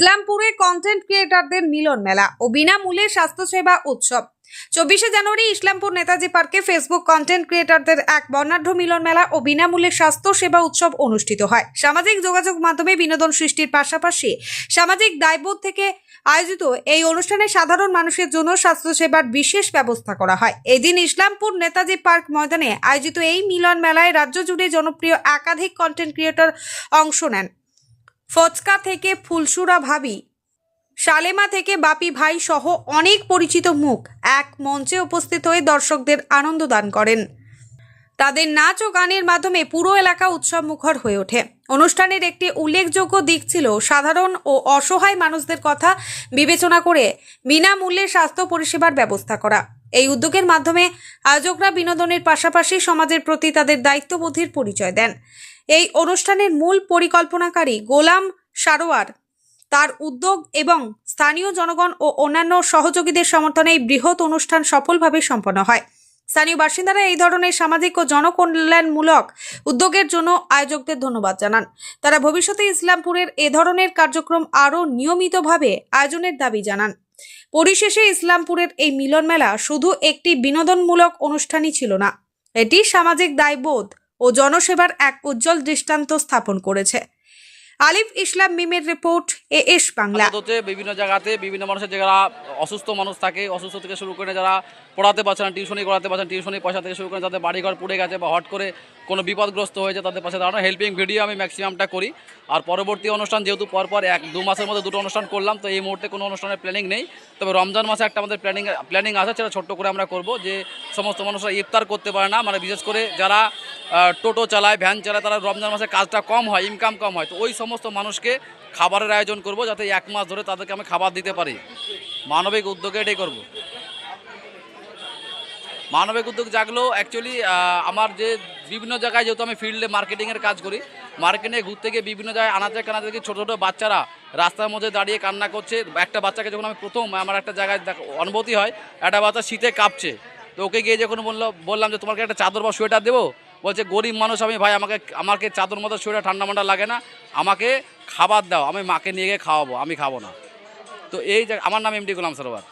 ইসলামপুরে content ক্রিয়েটারদের মিলন মেলা ও বিনামূল্যে স্বাস্থ্যসেবা উৎসব। চব্বিশে জানুয়ারি ইসলামপুর নেতাজি পার্কে ফেসবুক কন্টেন্ট ক্রিয়েটারদের এক বর্ণাঢ্য মিলন মেলা ও বিনামূল্যে স্বাস্থ্য সেবা উৎসব অনুষ্ঠিত হয়। সামাজিক যোগাযোগ মাধ্যমে বিনোদন সৃষ্টির পাশাপাশি সামাজিক দায়বোধ থেকে আয়োজিত এই অনুষ্ঠানে সাধারণ মানুষের জন্য স্বাস্থ্যসেবার বিশেষ ব্যবস্থা করা হয়। এদিন ইসলামপুর নেতাজি পার্ক ময়দানে আয়োজিত এই মিলন মেলায় রাজ্য জুড়ে জনপ্রিয় একাধিক কন্টেন্ট ক্রিয়েটর অংশ নেন। ফচকা থেকে ফুলসুরা ভাবি সালেমা থেকে বাপি ভাই সহ অনেক পরিচিত মুখ এক মঞ্চে উপস্থিত হয়ে দর্শকদের আনন্দ দান করেন। তাদের নাচ ও গানের মাধ্যমে পুরো এলাকা উৎসব মুখর হয়ে ওঠে। অনুষ্ঠানের একটি উল্লেখযোগ্য দিক ছিল সাধারণ ও অসহায় মানুষদের কথা বিবেচনা করে বিনামূল্যে স্বাস্থ্য পরিষেবার ব্যবস্থা করা। এই উদ্যোগের মাধ্যমে আয়োজকরা বিনোদনের পাশাপাশি সমাজের প্রতি তাদের দায়িত্ববোধের পরিচয় দেন। এই অনুষ্ঠানের মূল পরিকল্পনাকারী গোলাম সারোয়ার তার উদ্যোগ এবং স্থানীয় জনগণ ও অন্যান্য সহযোগীদের সমর্থনে এই বৃহৎ অনুষ্ঠান সফলভাবে সম্পন্ন হয়। স্থানীয় বাসিন্দারা এই ধরনের সামাজিক ও জনকল্যাণমূলক উদ্যোগের জন্য আয়োজকদের ধন্যবাদ জানান। তারা ভবিষ্যতে ইসলামপুরের এ ধরনের কার্যক্রম আরও নিয়মিতভাবে আয়োজনের দাবি জানান। পরিশেষে ইসলামপুরের এই মিলন মেলা শুধু একটি বিনোদনমূলক অনুষ্ঠানই ছিল না, এটি সামাজিক দায়বোধ ও জনসেবার এক উজ্জ্বল দৃষ্টান্ত স্থাপন করেছে। আলিফ ইসলাম মিমের রিপোর্ট এ এস বাংলা হচ্ছে বিভিন্ন জায়গাতে বিভিন্ন মানুষের যারা অসুস্থ মানুষ থাকে, অসুস্থ থেকে শুরু করে যারা পড়াতে পারছে না, টিউশনি করাতে পারছে না, টিউশনি পয়সা থেকে শুরু করে যাদের বাড়িঘর পুড়ে গেছে বা হট করে কোনো বিপদগ্রস্ত হয়েছে তাদের পাশে দাঁড়ানো। হেল্পিং ভিডিও আমি ম্যাক্সিমামটা করি। আর পরবর্তী অনুষ্ঠান যেহেতু পরপর এক, দু মাসের মধ্যে দুটো অনুষ্ঠান করলাম, তো এই মুহূর্তে কোনো অনুষ্ঠানের প্ল্যানিং নেই। তবে রমজান মাসে একটা আমাদের প্ল্যানিং প্ল্যানিং আছে, সেটা ছোট্ট করে আমরা করব যে সমস্ত মানুষরা ইফতার করতে পারে না। মানে বিশেষ করে যারা টোটো চালায়, ভ্যান চালায়, তারা রমজান মাসে কাজটা কম হয় ইনকাম কম হয়। তো ওই সমস্ত মানুষকে খাবারের আয়োজন করব, যাতে এক মাস ধরে তাদেরকে আমি খাবার দিতে পারি। মানবিক উদ্যোগে এটাই করব। মানবিক উদ্যোগ জাগলো অ্যাকচুয়ালি আমার যে বিভিন্ন জায়গায় যেহেতু আমি ফিল্ডে মার্কেটিংয়ের কাজ করি মার্কেটে ঘুরতে গিয়ে বিভিন্ন জায়গায় আনাচে কানাচে দেখি ছোটো ছোটো বাচ্চারা রাস্তার মধ্যে দাঁড়িয়ে কান্না করছে। একটা বাচ্চাকে যখন আমি প্রথম আমার একটা জায়গায় অনুভূতি হয়, একটা বাচ্চা শীতে কাঁপছে। তো ওকে গিয়ে যখন বলল, বললাম যে, তোমাকে একটা চাদর বা সোয়েটার দেবো? বলছে, গরিব মানুষ আমি ভাই, আমাকে আমাকে চাদর মতো শরীরে ঠান্ডা মান্ডা লাগে না, আমাকে খাবার দাও, আমি মাকে নিয়ে গিয়ে খাওয়াবো, আমি খাব না। তো এই যে, আমার নাম এমডি গোলাম সরোয়ার